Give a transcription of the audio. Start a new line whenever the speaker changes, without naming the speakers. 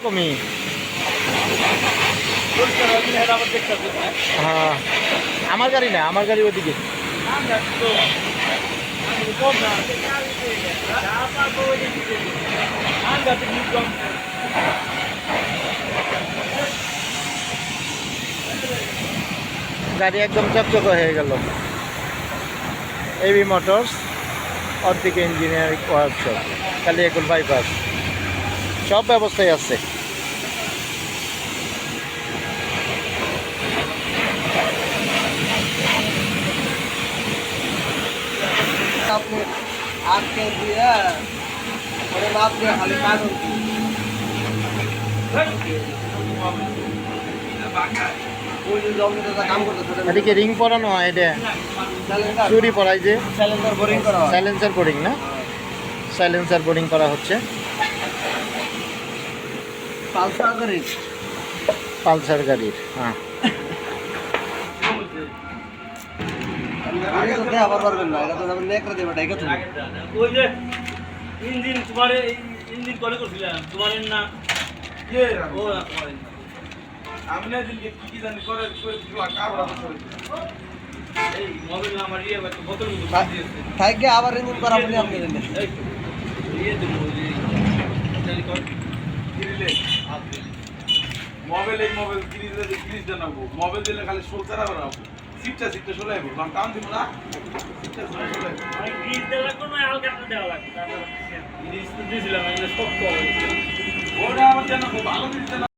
এরকমই হ্যাঁ। আমার গাড়ি না, আমার গাড়ি ওদিকে গাড়ি একদম চকচক হয়ে গেল। এবি মোটরস অর্ধেক ইঞ্জিনিয়ারিং ওয়ার্কশপ খালি একুল বাইপাস সব ব্যবস্থাই আছে।
আপনি দিয়ে দিয়ে খালি
রিং পরানো হয় এটা? চুরি পড়াই যে?
সিলিন্ডার বোরিং করা হয়।
সাইলেন্সার বোর্ডিং না? সাইলেন্সার বোর্ডিং করা হচ্ছে।
পালসার গাড়ি
পালসার গাড়ির হ্যাঁ
দেওয়া পারবেন না এটা তো যাবেন নেকড়ে দেবে এটা তো
ওই যে ইঞ্জিন তোমার ইঞ্জিন কলে করছিলাম তোমার না ও না তোমার এর না। এই মোবাইল আমার ইয়ে একটা বোতল মতো। দিয়েছে।
থাকে আবার ইঞ্জিন করা আপনি আপনি দেন
এই তো, ইয়ে দেবো ওই যে জানি কর
মোবাইল এই মোবাইল কিনিস দিলে কিনিস জানাব মোবাইল দিলে খালি শোল চারা বানাবো সিটটা সিটটা চলে যাব কারণ টান দিব না। সিটটা চলে চলে যাব
দেওয়া লাগবে হালকা দেওয়া লাগবে? তারপর তো দিয়েছিলাম শক্ত হবে
ওটা আমার জানাব ভালো